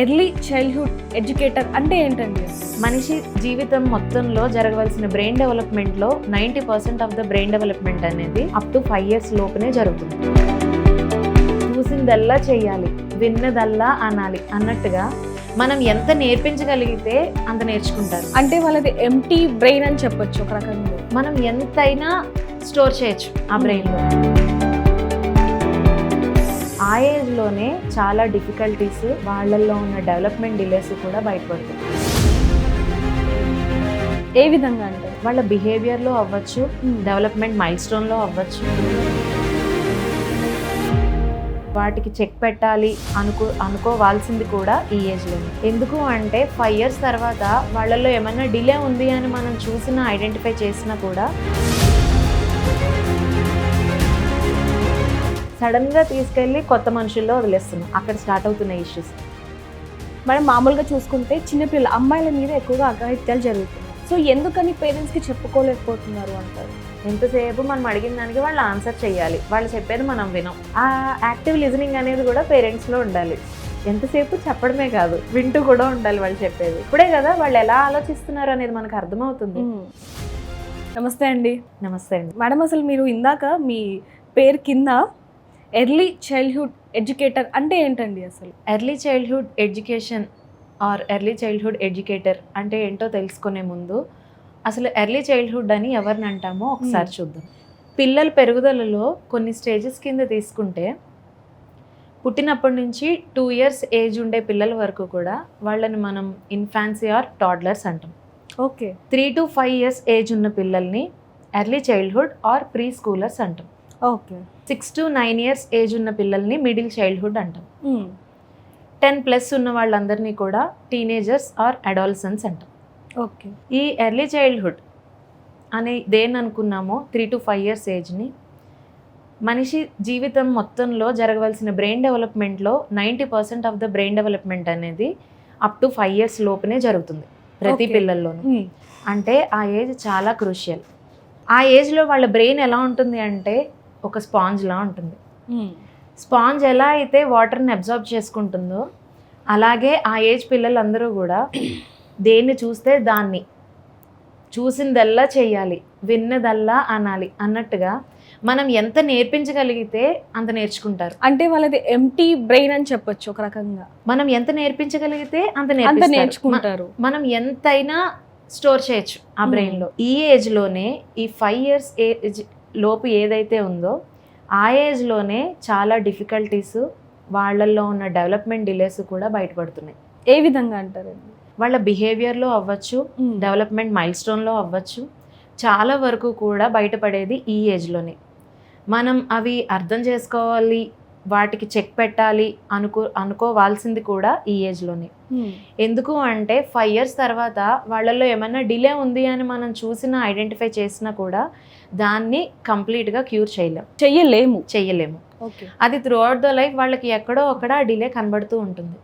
Early childhood educator అంటే ఏంటండి? మనిషి జీవితం మొత్తంలో జరగవలసిన బ్రెయిన్ డెవలప్మెంట్లో ninety percent of the brain development అనేది అప్ టు ఫైవ్ ఇయర్స్ లోపునే జరుగుతుంది. చూసిందల్లా చెయ్యాలి విన్నదల్లా అనాలి అన్నట్టుగా మనం ఎంత నేర్పించగలిగితే అంత నేర్చుకుంటారు. అంటే వాళ్ళది ఎంటీ బ్రెయిన్ అని చెప్పొచ్చు ఒక రకంగా. మనం ఎంతైనా స్టోర్ చేయొచ్చు ఆ బ్రెయిన్లో. ఆ ఏజ్లోనే చాలా డిఫికల్టీస్ వాళ్ళల్లో ఉన్న డెవలప్మెంట్ డిలేస్ కూడా బయటపడుతుంది ఏ విధంగా అంటే వాళ్ళ బిహేవియర్లో అవ్వచ్చు డెవలప్మెంట్ మైల్ స్టోన్లో అవ్వచ్చు. వాటికి చెక్ పెట్టాలి అనుకో అనుకోవాల్సింది కూడా ఈ ఏజ్లోనే. ఎందుకు అంటే ఫైవ్ ఇయర్స్ తర్వాత వాళ్ళల్లో ఏమైనా డిలే ఉంది అని మనం చూసినా ఐడెంటిఫై చేసినా కూడా సడన్గా తీసుకెళ్ళి కొత్త మనుషుల్లో వదిలేస్తున్నాం. అక్కడ స్టార్ట్ అవుతున్నాయి ఇష్యూస్ మనం మామూలుగా చూసుకుంటే చిన్నపిల్లల అమ్మాయిల మీద ఎక్కువగా అఘాయిత్యాలు జరుగుతున్నాయి. సో ఎందుకని పేరెంట్స్కి చెప్పుకోలేకపోతున్నారు అంటారు? ఎంతసేపు మనం అడిగిన దానికి వాళ్ళు ఆన్సర్ చేయాలి వాళ్ళు చెప్పేది మనం వినం. ఆ యాక్టివ్ లిజనింగ్ అనేది కూడా పేరెంట్స్లో ఉండాలి. ఎంతసేపు చెప్పడమే కాదు వింటూ కూడా ఉండాలి వాళ్ళు చెప్పేది. ఇప్పుడే కదా వాళ్ళు ఎలా ఆలోచిస్తున్నారు అనేది మనకు అర్థమవుతుంది. నమస్తే అండి. నమస్తే అండి. మేడం అసలు మీరు ఇందాక మీ పేరు కింద ఎర్లీ చైల్డ్హుడ్ ఎడ్యుకేటర్ అంటే ఏంటండి అసలు? Early childhood education or early childhood educator అంటే ఏంటో తెలుసుకునే ముందు అసలు ఎర్లీ చైల్డ్హుడ్ అని ఎవరిని అంటామో ఒకసారి చూద్దాం. పిల్లల పెరుగుదలలో కొన్ని స్టేజెస్ కింద తీసుకుంటే పుట్టినప్పటి నుంచి టూ ఇయర్స్ ఏజ్ ఉండే పిల్లల వరకు కూడా వాళ్ళని మనం ఇన్ఫాన్సీ ఆర్ టాడ్లర్స్ అంటాం. Okay. Three to five years age ఉన్న పిల్లల్ని early childhood or pre scholars అంటాం. Okay. Six to nine years age ఉన్న పిల్లల్ని మిడిల్ చైల్డ్హుడ్ అంటాం. టెన్ ప్లస్ ఉన్న వాళ్ళందరినీ కూడా టీనేజర్స్ ఆర్ అడాల్సన్స్ అంటాం. ఓకే. ఈ ఎర్లీ చైల్డ్హుడ్ అని దేని అనుకున్నామో త్రీ టు ఫైవ్ ఇయర్స్ ఏజ్ని మనిషి జీవితం మొత్తంలో జరగవలసిన బ్రెయిన్ డెవలప్మెంట్లో ninety percent of the brain development అనేది అప్ టు ఫైవ్ ఇయర్స్ లోపునే జరుగుతుంది ప్రతి. పిల్లల్లోనూ. అంటే ఆ ఏజ్ చాలా క్రూషియల్. ఆ ఏజ్లో వాళ్ళ బ్రెయిన్ ఎలా ఉంటుంది అంటే ఒక స్పాంజ్లా ఉంటుంది. స్పాంజ్ ఎలా అయితే వాటర్ని అబ్జర్వ్ చేసుకుంటుందో అలాగే ఆ ఏజ్ పిల్లలందరూ కూడా దేన్ని చూస్తే దాన్ని చూసిందల్లా చేయాలి విన్నదల్లా అనాలి అన్నట్టుగా మనం ఎంత నేర్పించగలిగితే అంత నేర్చుకుంటారు. అంటే వాళ్ళది ఎంటీ బ్రెయిన్ అని చెప్పొచ్చు ఒక రకంగా. మనం ఎంత నేర్పించగలిగితే అంత అంత. నేర్చుకుంటారు. మనం ఎంతైనా స్టోర్ చేయొచ్చు ఆ. బ్రెయిన్లో ఈ ఏజ్లోనే ఈ ఫైవ్ ఇయర్స్ ఏజ్ లోపు ఏదైతే ఉందో ఆ ఏజ్లోనే చాలా డిఫికల్టీస్ వాళ్ళల్లో ఉన్న డెవలప్మెంట్ డిలేస్ కూడా బయటపడుతున్నాయి. ఏ విధంగా అంటారండి? వాళ్ళ బిహేవియర్లో అవ్వచ్చు డెవలప్మెంట్ మైల్ స్టోన్లో అవ్వచ్చు చాలా వరకు కూడా బయటపడేది ఈ ఏజ్లోనే మనం అవి అర్థం చేసుకోవాలి వాటికి చెక్ పెట్టాలి అనుకో అనుకోవాల్సింది కూడా ఈ ఏజ్లోనే ఎందుకు అంటే ఫైవ్ ఇయర్స్ తర్వాత వాళ్ళల్లో ఏమైనా డిలే ఉంది అని మనం చూసినా ఐడెంటిఫై చేసినా కూడా దాన్ని కంప్లీట్గా క్యూర్ చేయలేం. చెయ్యలేము. చెయ్యలేము. అది త్రూ అవుట్ ద లైఫ్ వాళ్ళకి ఎక్కడో అక్కడ డిలే కనబడుతూ ఉంటుంది.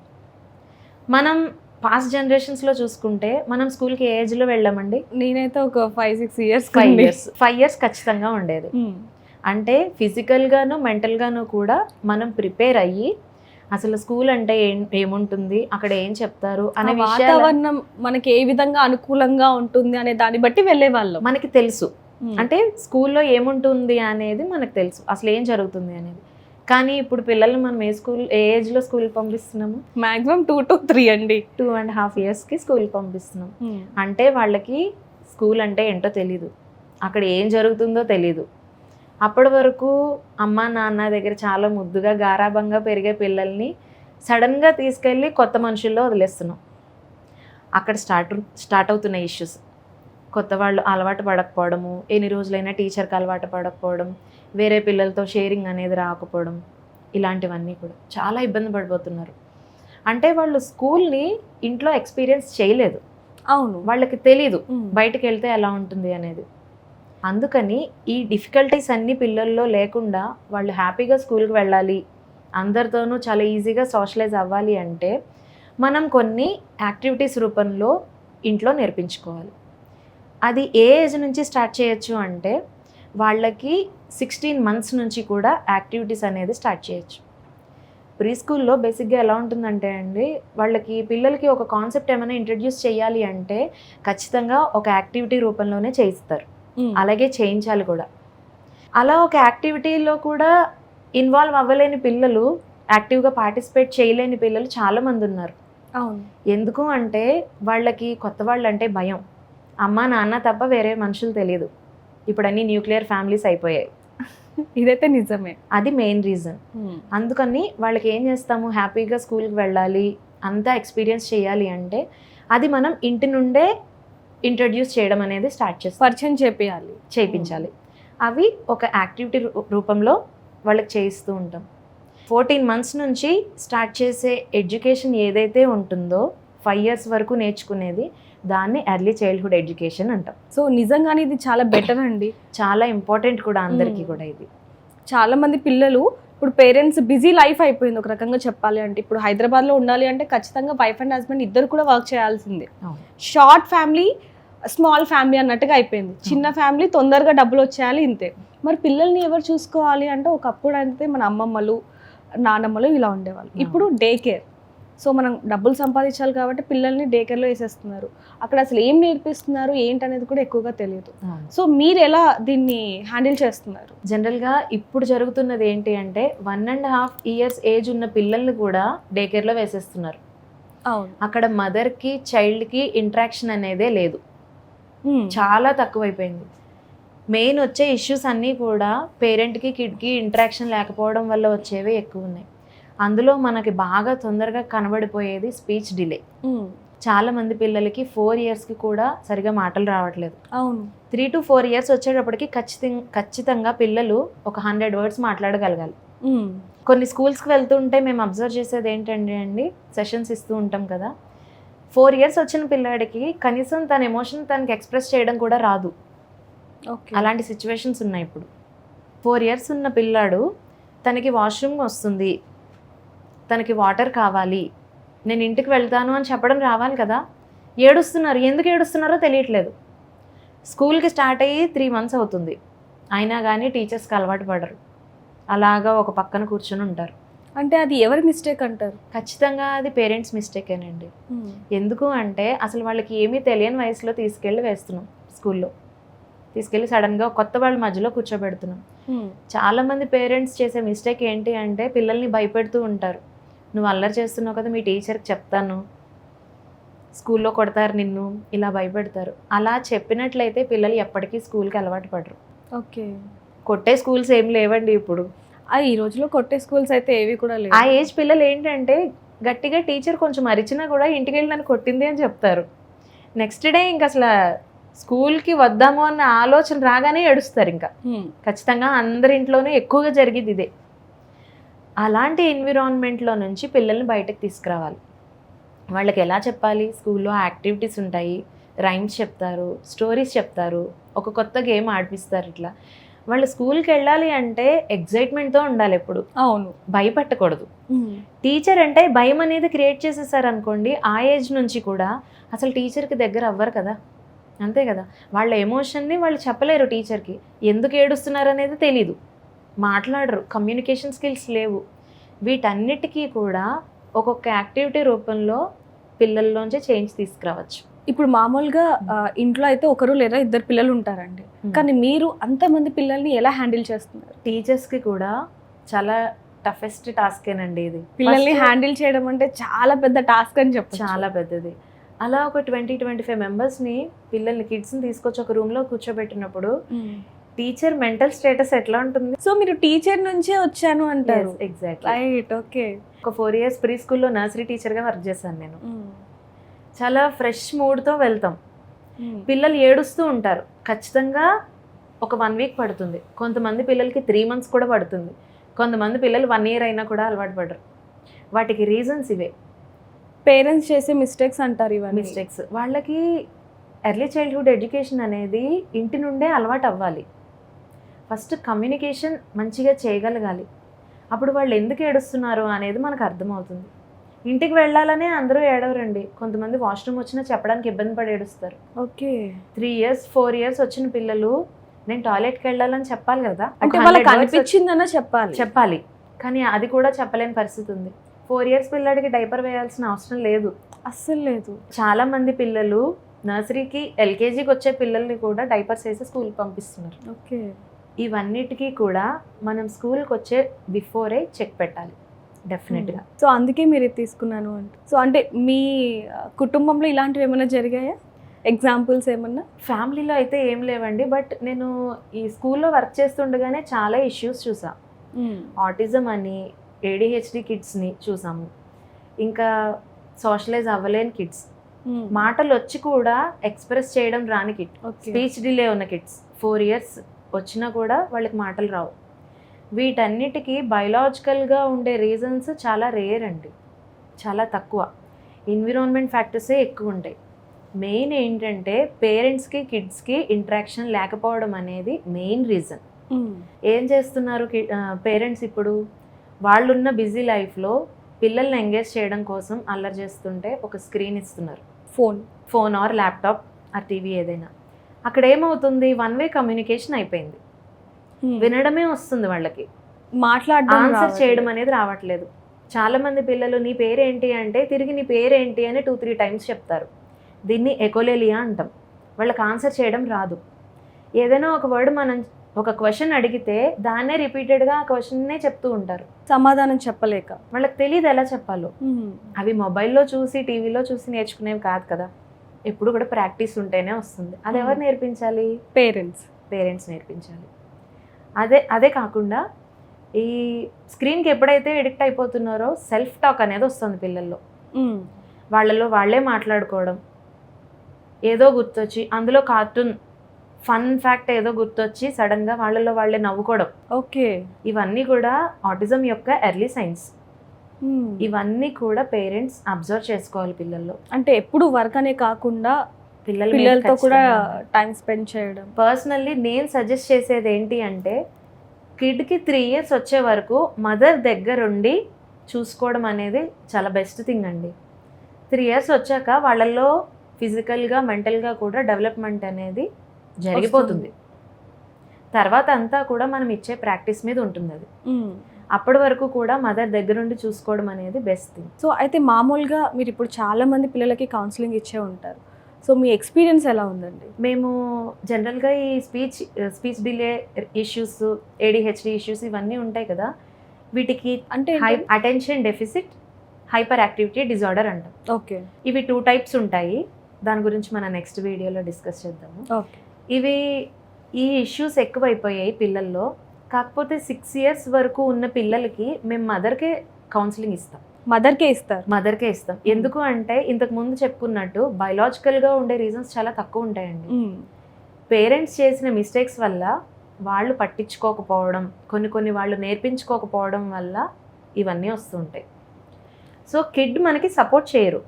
మనం పాస్ట్ జనరేషన్స్లో చూసుకుంటే మనం స్కూల్కి ఏ ఏజ్లో వెళ్ళామండి? నేనైతే ఒక five six years five years five years ఖచ్చితంగా ఉండేది. అంటే ఫిజికల్గాను మెంటల్గాను కూడా మనం ప్రిపేర్ అయ్యి అసలు స్కూల్ అంటే ఏం ఏముంటుంది? అక్కడ ఏం చెప్తారు? అనే వాతావరణం మనకి ఏ విధంగా అనుకూలంగా ఉంటుంది అనే దాన్ని బట్టి వెళ్ళే వాళ్ళం మనకి తెలుసు. అంటే స్కూల్లో ఏముంటుంది అనేది మనకు తెలుసు. అసలు ఏం జరుగుతుంది అనేది. కానీ ఇప్పుడు పిల్లల్ని మనం ఏ స్కూల్ ఏ ఏజ్లో స్కూల్ పంపిస్తున్నాము? మాక్సిమం టూ టు త్రీ అండి. టూ అండ్ హాఫ్ ఇయర్స్కి స్కూల్ పంపిస్తున్నాం. అంటే వాళ్ళకి స్కూల్ అంటే ఏంటో తెలీదు. అక్కడ ఏం జరుగుతుందో తెలీదు. అప్పటి వరకు అమ్మ నాన్న దగ్గర చాలా ముద్దుగా గారాభంగా పెరిగే పిల్లల్ని సడన్గా తీసుకెళ్ళి కొత్త మనుషుల్లో వదిలేస్తున్నాం. అక్కడ స్టార్ట్ స్టార్ట్ అవుతున్నాయి ఇష్యూస్. కొత్త వాళ్ళు అలవాటు పడకపోవడము ఎన్ని రోజులైనా టీచర్కి అలవాటు పడకపోవడం వేరే పిల్లలతో షేరింగ్ అనేది రాకపోవడం ఇలాంటివన్నీ కూడా చాలా ఇబ్బంది పడిపోతున్నారు. అంటే వాళ్ళు స్కూల్ని ఇంట్లో ఎక్స్పీరియన్స్ చేయలేదు. అవును. వాళ్ళకి తెలీదు. బయటకు వెళ్తే ఎలా ఉంటుంది అనేది. అందుకని ఈ డిఫికల్టీస్ అన్ని పిల్లల్లో లేకుండా వాళ్ళు హ్యాపీగా స్కూల్కి వెళ్ళాలి అందరితోనూ చాలా ఈజీగా సోషలైజ్ అవ్వాలి అంటే మనం కొన్ని యాక్టివిటీస్ రూపంలో ఇంట్లో నేర్పించుకోవాలి. అది ఏ ఏజ్ నుంచి స్టార్ట్ చేయొచ్చు అంటే వాళ్ళకి సిక్స్టీన్ మంత్స్ నుంచి కూడా యాక్టివిటీస్ అనేది స్టార్ట్ చేయొచ్చు. ప్రీ స్కూల్లో బేసిక్గా ఎలా ఉంటుందంటే అండి వాళ్ళకి పిల్లలకి ఒక కాన్సెప్ట్ ఏమైనా ఇంట్రడ్యూస్ చేయాలి అంటే ఖచ్చితంగా ఒక యాక్టివిటీ రూపంలోనే చేయిస్తారు. అలాగే చేయించాలి కూడా. అలా ఒక యాక్టివిటీలో కూడా ఇన్వాల్వ్ అవ్వలేని పిల్లలు యాక్టివ్గా పార్టిసిపేట్ చేయలేని పిల్లలు చాలామంది ఉన్నారు. అవును. ఎందుకు అంటే వాళ్ళకి కొత్త వాళ్ళు అంటే భయం. అమ్మ నాన్న తప్ప వేరే మనుషులు తెలియదు. ఇప్పుడు అన్ని న్యూక్లియర్ ఫ్యామిలీస్ అయిపోయాయి. ఇదైతే నిజమే. అది మెయిన్ రీజన్. అందుకని వాళ్ళకి ఏం చేస్తాము? హ్యాపీగా స్కూల్కి వెళ్ళాలి అంతా ఎక్స్పీరియన్స్ చేయాలి అంటే అది మనం ఇంటి నుండే ఇంట్రడ్యూస్ చేయడం అనేది స్టార్ట్ చేస్తాం. పరిచయం చేపియాలి. చేయించాలి అవి ఒక యాక్టివిటీ రూపంలో వాళ్ళకి చేయిస్తూ ఉంటాం. ఫోర్టీన్ మంత్స్ నుంచి స్టార్ట్ చేసే ఎడ్యుకేషన్ ఏదైతే ఉంటుందో ఫైవ్ ఇయర్స్ వరకు నేర్చుకునేది దాన్ని ఎర్లీ చైల్డ్హుడ్ ఎడ్యుకేషన్ అంటాం. సో నిజంగానే ఇది చాలా బెటర్ అండి. చాలా ఇంపార్టెంట్ కూడా అందరికీ Hmm. కూడా ఇది. చాలా మంది పిల్లలు ఇప్పుడు పేరెంట్స్ బిజీ లైఫ్ అయిపోయింది ఒక రకంగా చెప్పాలి అంటే. ఇప్పుడు హైదరాబాద్లో ఉండాలి అంటే ఖచ్చితంగా వైఫ్ అండ్ హస్బెండ్ ఇద్దరు కూడా వర్క్ చేయాల్సిందే. షార్ట్ ఫ్యామిలీ స్మాల్ ఫ్యామిలీ అన్నట్టుగా అయిపోయింది. చిన్న ఫ్యామిలీ తొందరగా డబ్బులు వచ్చేయాలి ఇంతే. మరి పిల్లల్ని ఎవరు చూసుకోవాలి అంటే ఒకప్పుడు అయితే మన అమ్మమ్మలు నానమ్మలు ఇలా ఉండేవాళ్ళు. అవును. ఇప్పుడు డే కేర్ సో మనం డబ్బులు సంపాదించాలి కాబట్టి పిల్లల్ని డే కేర్లో వేసేస్తున్నారు. అక్కడ అసలు ఏం నేర్పిస్తున్నారు ఏంటనేది కూడా ఎక్కువగా తెలియదు. సో మీరు ఎలా దీన్ని హ్యాండిల్ చేస్తున్నారు? జనరల్గా ఇప్పుడు జరుగుతున్నది ఏంటి అంటే one and half years age ఉన్న పిల్లల్ని కూడా డే కేర్లో వేసేస్తున్నారు. అవును. అక్కడ మదర్కి చైల్డ్కి ఇంట్రాక్షన్ అనేదే లేదు. చాలా తక్కువైపోయింది. మెయిన్ వచ్చే ఇష్యూస్ అన్నీ కూడా పేరెంట్కి కిడ్కి ఇంట్రాక్షన్ లేకపోవడం వల్ల వచ్చేవి ఎక్కువ ఉన్నాయి. అందులో మనకి బాగా తొందరగా కనబడిపోయేది స్పీచ్ డిలే చాలా మంది పిల్లలకి ఫోర్ ఇయర్స్కి కూడా సరిగా మాటలు రావట్లేదు. అవును. త్రీ టు ఫోర్ ఇయర్స్ వచ్చేటప్పటికి ఖచ్చితంగా ఖచ్చితంగా పిల్లలు ఒక హండ్రెడ్ వర్డ్స్ మాట్లాడగలగాలి. కొన్ని స్కూల్స్కి వెళ్తుంటే మేము అబ్జర్వ్ చేసేది ఏంటంటే అండి? సెషన్స్ ఇస్తూ ఉంటాం కదా. ఫోర్ ఇయర్స్ వచ్చిన పిల్లాడికి కనీసం తన ఎమోషన్ తనకి ఎక్స్ప్రెస్ చేయడం కూడా రాదు. అలాంటి సిచ్యువేషన్స్ ఉన్నాయి ఇప్పుడు. ఫోర్ ఇయర్స్ ఉన్న పిల్లాడు తనకి వాష్రూమ్ వస్తుంది. తనకి వాటర్ కావాలి. నేను ఇంటికి వెళ్తాను అని చెప్పడం రావాలి కదా. ఏడుస్తున్నారు. ఎందుకు ఏడుస్తున్నారో తెలియట్లేదు. స్కూల్కి స్టార్ట్ అయ్యి త్రీ మంత్స్ అవుతుంది. అయినా కానీ టీచర్స్కి అలవాటు పడరు. అలాగా ఒక పక్కన కూర్చొని ఉంటారు. అంటే అది ఎవరి మిస్టేక్ అంటారు? ఖచ్చితంగా అది పేరెంట్స్ మిస్టేకేనండి. ఎందుకు అంటే అసలు వాళ్ళకి ఏమీ తెలియని వయసులో తీసుకెళ్ళి వేస్తున్నాం స్కూల్లో. తీసుకెళ్ళి సడన్గా కొత్త వాళ్ళ మధ్యలో కూర్చోబెడుతున్నాం. చాలామంది పేరెంట్స్ చేసే మిస్టేక్ ఏంటి అంటే పిల్లల్ని భయపెడుతూ ఉంటారు. నువ్వు అల్లరి చేస్తున్నావు కదా మీ టీచర్కి చెప్తాను. స్కూల్లో కొడతారు నిన్ను ఇలా భయపెడతారు. అలా చెప్పినట్లయితే పిల్లలు ఎప్పటికీ స్కూల్కి అలవాటు పడరు. ఓకే. కొట్టే స్కూల్స్ ఏం లేవండి ఇప్పుడు. ఆ ఈ రోజులో కొట్టే స్కూల్స్ అయితే ఏవి కూడా లేవు. ఆ ఏజ్ పిల్లలు ఏంటంటే గట్టిగా టీచర్ కొంచెం అరిచినా కూడా ఇంటికి వెళ్ళి నన్ను కొట్టింది అని చెప్తారు. నెక్స్ట్ డే ఇంక అసలు స్కూల్కి వద్దాము అన్న ఆలోచన రాగానే ఏడుస్తారు ఇంకా. ఖచ్చితంగా అందరి ఇంట్లోనే ఎక్కువగా జరిగేది ఇదే. అలాంటి ఎన్విరాన్మెంట్లో నుంచి పిల్లల్ని బయటకు తీసుకురావాలి. వాళ్ళకి ఎలా చెప్పాలి? స్కూల్లో యాక్టివిటీస్ ఉంటాయి రైమ్స్ చెప్తారు స్టోరీస్ చెప్తారు ఒక కొత్త గేమ్ ఆడిపిస్తారు ఇట్లా. వాళ్ళు స్కూల్కి వెళ్ళాలి అంటే ఎగ్జైట్మెంట్తో ఉండాలి ఎప్పుడు. అవును. భయపెట్టకూడదు. టీచర్ అంటే భయం అనేది క్రియేట్ చేసేసారు అనుకోండి ఆ ఏజ్ నుంచి కూడా అసలు టీచర్కి దగ్గర అవ్వరు కదా. అంతే కదా. వాళ్ళ ఎమోషన్ని వాళ్ళు చెప్పలేరు టీచర్కి. ఎందుకు ఏడుస్తున్నారు అనేది తెలీదు. మాట్లాడరు. కమ్యూనికేషన్ స్కిల్స్ లేవు. వీటన్నిటికీ కూడా ఒక్కొక్క యాక్టివిటీ రూపంలో పిల్లల్లోంచి చేంజ్ తీసుకురావచ్చు. ఇప్పుడు మామూలుగా ఇంట్లో అయితే ఒకరు లేదా ఇద్దరు పిల్లలు ఉంటారండి. కానీ మీరు అంతమంది పిల్లల్ని ఎలా హ్యాండిల్ చేస్తున్నారు? టీచర్స్కి కూడా చాలా టఫెస్ట్ టాస్కేనండి ఇది. పిల్లల్ని హ్యాండిల్ చేయడం అంటే చాలా పెద్ద టాస్క్ అని చెప్పచ్చు. చాలా పెద్దది. అలా ఒక ట్వంటీ ట్వంటీ ఫైవ్ మెంబర్స్ని పిల్లల్ని కిడ్స్ని తీసుకొచ్చి ఒక రూమ్లో కూర్చోబెట్టినప్పుడు టీచర్ మెంటల్ స్టేటస్ ఎట్లా ఉంటుంది? సో మీరు టీచర్ నుంచే వచ్చాను అంటారు. ఎగ్జాక్ట్లీ రైట్ ఓకే ఒక ఫోర్ ఇయర్స్ ప్రీ స్కూల్లో నర్సరీ టీచర్గా వర్క్ చేశాను నేను. చాలా ఫ్రెష్ మూడ్తో వెళ్తాం. పిల్లలు ఏడుస్తూ ఉంటారు. ఖచ్చితంగా ఒక వన్ వీక్ పడుతుంది. కొంతమంది పిల్లలకి త్రీ మంత్స్ కూడా పడుతుంది. కొంతమంది పిల్లలు వన్ ఇయర్ అయినా కూడా అలవాటు పడరు. వాటికి రీజన్స్ ఇవే. పేరెంట్స్ చేసే మిస్టేక్స్ అంటారు ఇవన్నీ. మిస్టేక్స్ వాళ్ళకి ఎర్లీ చైల్డ్హుడ్ ఎడ్యుకేషన్ అనేది ఇంటి నుండే అలవాటు అవ్వాలి. ఫస్ట్ కమ్యూనికేషన్ మంచిగా చేయగలగాలి. అప్పుడు వాళ్ళు ఎందుకు ఏడుస్తున్నారు అనేది మనకు అర్థమవుతుంది. ఇంటికి వెళ్ళాలనే అందరూ ఏడవరండి. కొంతమంది వాష్రూమ్ వచ్చినా చెప్పడానికి ఇబ్బంది పడి ఏడుస్తారు. Okay. Three years four years వచ్చిన పిల్లలు నేను టాయిలెట్కి వెళ్ళాలని చెప్పాలి కదా అంటే 100 వాళ్ళకి అనిపించిందన్న చెప్పాలి. చెప్పాలి. కానీ అది కూడా చెప్పలేని పరిస్థితి ఉంది. ఫోర్ ఇయర్స్ పిల్లాడికి డైపర్ వేయాల్సిన అవసరం లేదు. అస్సలు లేదు. చాలా మంది పిల్లలు నర్సరీకి ఎల్కేజీకి వచ్చే పిల్లల్ని కూడా డైపర్స్ వేసి స్కూల్కి పంపిస్తున్నారు. ఓకే. ఇవన్నిటికీ కూడా మనం స్కూల్కి వచ్చే బిఫోరే చెక్ పెట్టాలి. డెఫినెట్గా సో అందుకే మీరు ఇది తీసుకున్నాను అంటే. సో అంటే మీ కుటుంబంలో ఇలాంటివి ఏమైనా జరిగాయా? ఎగ్జాంపుల్స్ ఏమన్నా? ఫ్యామిలీలో అయితే ఏం లేవండి. బట్ నేను ఈ స్కూల్లో వర్క్ చేస్తుండగానే చాలా ఇష్యూస్ చూసా. ఆటిజం అని ఏడిహెచ్డి కిడ్స్ని చూసాము. ఇంకా సోషలైజ్ అవ్వలేని కిడ్స్ మాటలు వచ్చి కూడా ఎక్స్ప్రెస్ చేయడం రాని కిడ్ స్పీచ్ డిలే ఉన్న కిడ్స్ ఫోర్ ఇయర్స్ వచ్చినా కూడా వాళ్ళకి మాటలు రావు. వీటన్నిటికీ బయలాజికల్గా ఉండే రీజన్స్ చాలా రేర్ అండి. చాలా తక్కువ. ఎన్విరాన్మెంట్ ఫ్యాక్టర్సే ఎక్కువ ఉంటాయి. మెయిన్ ఏంటంటే పేరెంట్స్కి కిడ్స్కి ఇంట్రాక్షన్ లేకపోవడం అనేది మెయిన్ రీజన్ ఏం చేస్తున్నారు పేరెంట్స్ ఇప్పుడు? వాళ్ళున్న బిజీ లైఫ్లో పిల్లల్ని ఎంగేజ్ చేయడం కోసం అల్లరి చేస్తుంటే ఒక స్క్రీన్ ఇస్తున్నారు. ఫోన్ ఫోన్ ఆర్ ల్యాప్టాప్ ఆ టీవీ ఏదైనా. అక్కడ ఏమవుతుంది? వన్ వే కమ్యూనికేషన్ అయిపోయింది. వినడమే వస్తుంది వాళ్ళకి. మాట్లాడడం ఆన్సర్. చేయడం అనేది రావట్లేదు. చాలా మంది పిల్లలు నీ పేరేంటి? అంటే తిరిగి నీ పేరేంటి? అని టూ త్రీ టైమ్స్ చెప్తారు. దీన్ని ఎకోలేలియా అంటాం. వాళ్ళకి ఆన్సర్ చేయడం రాదు. ఏదైనా ఒక వర్డ్ మనం ఒక క్వశ్చన్ అడిగితే దాన్నే రిపీటెడ్గా ఆ క్వశ్చన్నే చెప్తూ ఉంటారు. సమాధానం చెప్పలేక. వాళ్ళకి తెలియదు ఎలా చెప్పాలో. అవి మొబైల్లో చూసి టీవీలో చూసి నేర్చుకునేవి కాదు కదా. ఎప్పుడు కూడా ప్రాక్టీస్ ఉంటేనే వస్తుంది. అది ఎవరు నేర్పించాలి? పేరెంట్స్. పేరెంట్స్ నేర్పించాలి. అదే అదే కాకుండా ఈ స్క్రీన్కి ఎప్పుడైతే ఎడిక్ట్ అయిపోతున్నారో సెల్ఫ్ టాక్ అనేది వస్తుంది పిల్లల్లో. వాళ్ళలో వాళ్ళే మాట్లాడుకోవడం. ఏదో గుర్తొచ్చి అందులో కార్టూన్ ఫన్ ఫ్యాక్ట్ ఏదో గుర్తొచ్చి సడన్గా వాళ్ళలో వాళ్ళే నవ్వుకోవడం. ఓకే. ఇవన్నీ కూడా ఆటిజం యొక్క ఎర్లీ సైన్స్. ఇవన్నీ కూడా పేరెంట్స్ అబ్జర్వ్ చేసుకోవాలి పిల్లల్లో. అంటే ఎప్పుడు వర్క్ అనే కాకుండా పిల్లల పిల్లలతో కూడా. టైం స్పెండ్ చేయడం. పర్సనల్లీ నేను సజెస్ట్ చేసేది ఏంటి అంటే కిడ్కి త్రీ ఇయర్స్ వచ్చే వరకు మదర్ దగ్గరుండి చూసుకోవడం అనేది చాలా బెస్ట్ థింగ్ అండి. త్రీ ఇయర్స్ వచ్చాక వాళ్ళల్లో ఫిజికల్గా మెంటల్గా కూడా డెవలప్మెంట్ అనేది జరిగిపోతుంది. తర్వాత అంతా కూడా మనం ఇచ్చే ప్రాక్టీస్ మీద ఉంటుంది అది అప్పటి వరకు కూడా మదర్ దగ్గరుండి చూసుకోవడం అనేది బెస్ట్ థింగ్ సో అయితే మామూలుగా మీరు ఇప్పుడు చాలా మంది పిల్లలకి కౌన్సిలింగ్ ఇచ్చే ఉంటారు. సో మీ ఎక్స్పీరియన్స్ ఎలా ఉందండి? మేము జనరల్గా ఈ speech speech delay issues ADHD issues ఇవన్నీ ఉంటాయి కదా. వీటికి అంటే high attention deficit hyper activity disorder అంటాం. ఓకే. ఇవి టూ టైప్స్ ఉంటాయి. దాని గురించి మనం నెక్స్ట్ వీడియోలో డిస్కస్ చేద్దాము. ఓకే. ఇవి ఈ ఇష్యూస్ ఎక్కువైపోయాయి పిల్లల్లో. కాకపోతే సిక్స్ ఇయర్స్ వరకు ఉన్న పిల్లలకి మేము మదర్కే కౌన్సిలింగ్ ఇస్తాం. మదర్కే ఇస్తారు. మదర్కే ఇస్తాం. ఎందుకు అంటే ఇంతకు ముందు చెప్పుకున్నట్టు బయలాజికల్గా ఉండే రీజన్స్ చాలా తక్కువ ఉంటాయండి. పేరెంట్స్ చేసిన మిస్టేక్స్ వల్ల వాళ్ళు పట్టించుకోకపోవడం కొన్ని కొన్ని వాళ్ళు నేర్పించుకోకపోవడం వల్ల ఇవన్నీ వస్తుంటాయి సో కిడ్ మనకి సపోర్ట్ చేయరు.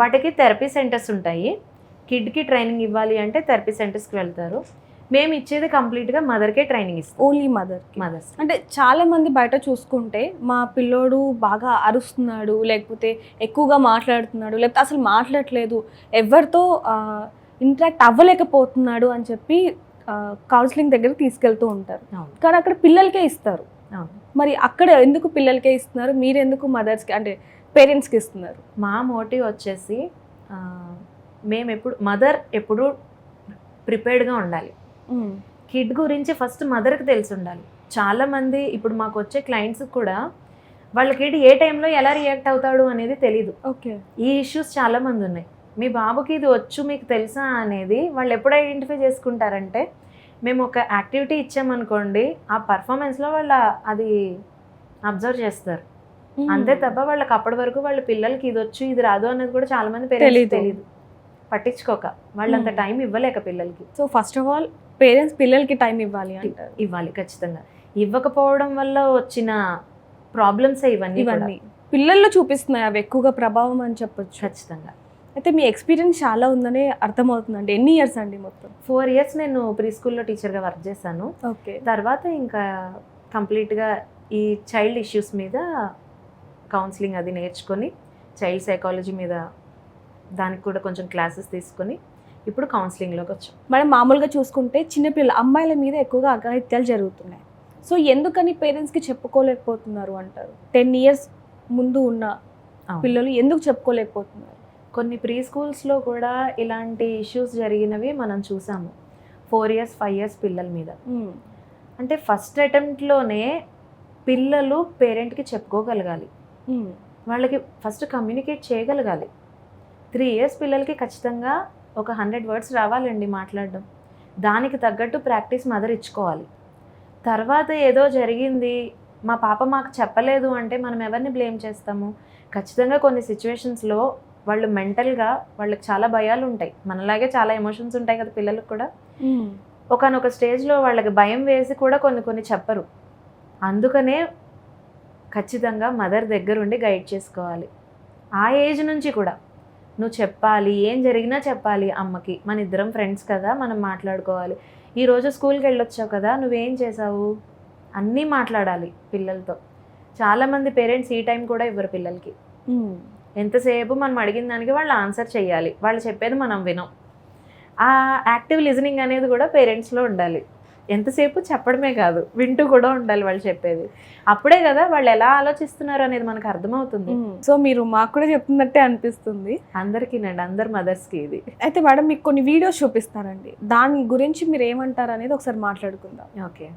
వాటికి థెరపీ సెంటర్స్ ఉంటాయి. కిడ్కి ట్రైనింగ్ ఇవ్వాలి అంటే థెరపీ సెంటర్స్కి వెళ్తారు. మేము ఇచ్చేది కంప్లీట్గా మదర్కే ట్రైనింగ్ ఇస్తాం. ఓన్లీ మదర్ మదర్స్ అంటే చాలా మంది బయట చూసుకుంటే మా పిల్లోడు బాగా అరుస్తున్నాడు లేకపోతే ఎక్కువగా మాట్లాడుతున్నాడు లేకపోతే అసలు మాట్లాడట్లేదు ఎవరితో ఇంటరాక్ట్ అవ్వలేకపోతున్నాడు అని చెప్పి కౌన్సిలింగ్ దగ్గరికి తీసుకెళ్తూ ఉంటారు. కానీ అక్కడ పిల్లలకే ఇస్తారు. మరి అక్కడ ఎందుకు పిల్లలకే ఇస్తున్నారు? మీరు ఎందుకు మదర్స్కి అంటే పేరెంట్స్కి ఇస్తున్నారు? మా మోటివ్ వచ్చేసి మేము ఎప్పుడు మదర్ ఎప్పుడు ప్రిపేర్డ్గా ఉండాలి. కిడ్ గురించి ఫస్ట్ మదర్కి తెలిసి ఉండాలి చాలామంది ఇప్పుడు మాకు వచ్చే క్లయింట్స్ కూడా వాళ్ళ కిడ్ ఏ టైంలో ఎలా రియాక్ట్ అవుతాడు అనేది తెలీదు. ఓకే. ఈ ఇష్యూస్ చాలా మంది ఉన్నాయి. మీ బాబుకి ఇది వచ్చు మీకు తెలుసా అనేది వాళ్ళు ఎప్పుడు ఐడెంటిఫై చేసుకుంటారంటే మేము ఒక యాక్టివిటీ ఇచ్చామనుకోండి ఆ పర్ఫార్మెన్స్లో వాళ్ళ అది అబ్జర్వ్ చేస్తారు. అంతే తప్ప వాళ్ళకి అప్పటి వరకు వాళ్ళ పిల్లలకి ఇది వచ్చు ఇది రాదు అనేది కూడా చాలా మంది. తెలియదు పట్టించుకోక. వాళ్ళంత Hmm. టైం ఇవ్వలేక పిల్లలకి. So first of all parents పిల్లలకి టైం ఇవ్వాలి అంటారు. ఇవ్వాలి ఖచ్చితంగా. ఇవ్వకపోవడం వల్ల వచ్చిన ప్రాబ్లమ్స్ ఇవన్నీ. ఇవన్నీ. పిల్లల్లో చూపిస్తున్నాయి అవి ఎక్కువగా ప్రభావం అని చెప్పొచ్చు. ఖచ్చితంగా. అయితే మీ ఎక్స్పీరియన్స్ చాలా ఉందని అర్థమవుతుందండి. ఎన్ని ఇయర్స్ అండి మొత్తం? ఫోర్ ఇయర్స్ నేను ప్రీ స్కూల్లో టీచర్గా వర్క్ చేశాను. ఓకే. తర్వాత ఇంకా కంప్లీట్గా ఈ చైల్డ్ ఇష్యూస్ మీద కౌన్సిలింగ్ అది నేర్చుకొని చైల్డ్ సైకాలజీ మీద దానికి కూడా కొంచెం క్లాసెస్ తీసుకొని ఇప్పుడు కౌన్సిలింగ్లోకి వచ్చాం. మనం మామూలుగా చూసుకుంటే చిన్నపిల్లల అమ్మాయిల మీద ఎక్కువగా అఘాయిత్యాలు జరుగుతున్నాయి. సో ఎందుకని పేరెంట్స్కి చెప్పుకోలేకపోతున్నారు అంటారు? టెన్ ఇయర్స్ ముందు ఉన్న. పిల్లలు ఎందుకు చెప్పుకోలేకపోతున్నారు? కొన్ని ప్రీ స్కూల్స్లో కూడా ఇలాంటి ఇష్యూస్ జరిగినవి మనం చూసాము. ఫోర్ ఇయర్స్ ఫైవ్ ఇయర్స్ పిల్లల మీద. అంటే ఫస్ట్ అటెంప్ట్లోనే పిల్లలు పేరెంట్కి చెప్పుకోగలగాలి. వాళ్ళకి ఫస్ట్ కమ్యూనికేట్ చేయగలగాలి. త్రీ ఇయర్స్ పిల్లలకి ఖచ్చితంగా ఒక హండ్రెడ్ వర్డ్స్ రావాలండి మాట్లాడడం. దానికి తగ్గట్టు ప్రాక్టీస్ మదర్ ఇచ్చుకోవాలి. తర్వాత ఏదో జరిగింది మా పాప మాకు చెప్పలేదు అంటే మనం ఎవరిని బ్లేమ్ చేస్తాము? ఖచ్చితంగా కొన్ని సిచ్యువేషన్స్లో వాళ్ళు మెంటల్గా వాళ్ళకి చాలా భయాలు ఉంటాయి. మనలాగే చాలా ఎమోషన్స్ ఉంటాయి కదా పిల్లలకు కూడా. ఒకనొక స్టేజ్లో వాళ్ళకి భయం వేసి కూడా కొన్ని కొన్ని చెప్పరు. అందుకనే ఖచ్చితంగా మదర్ దగ్గరుండి గైడ్ చేసుకోవాలి. ఆ ఏజ్ నుంచి కూడా. నువ్వు చెప్పాలి ఏం జరిగినా చెప్పాలి అమ్మకి. మన ఇద్దరం ఫ్రెండ్స్ కదా మనం మాట్లాడుకోవాలి. ఈరోజు స్కూల్కి వెళ్ళొచ్చావు కదా నువ్వేం చేసావు అన్నీ మాట్లాడాలి పిల్లలతో. చాలామంది పేరెంట్స్ ఈ టైం కూడా ఇవ్వరు పిల్లలకి. ఎంతసేపు మనం అడిగిన దానికి వాళ్ళు ఆన్సర్ చేయాలి. వాళ్ళు చెప్పేది మనం వినం. ఆ యాక్టివ్ లిజనింగ్ అనేది కూడా పేరెంట్స్లో ఉండాలి. ఎంతసేపు చెప్పడమే కాదు వింటూ కూడా ఉండాలి వాళ్ళు చెప్పేది. అప్పుడే కదా వాళ్ళు ఎలా ఆలోచిస్తున్నారు అనేది మనకు అర్థమవుతుంది. సో మీరు మాకు కూడా చెప్తున్నట్టే అనిపిస్తుంది. అందరికీనండి అందరు మదర్స్కి ఇది. అయితే మేడం మీకు కొన్ని వీడియోస్ చూపిస్తానండి. దాని గురించి మీరు ఏమంటారు అనేది ఒకసారి మాట్లాడుకుందాం. ఓకే.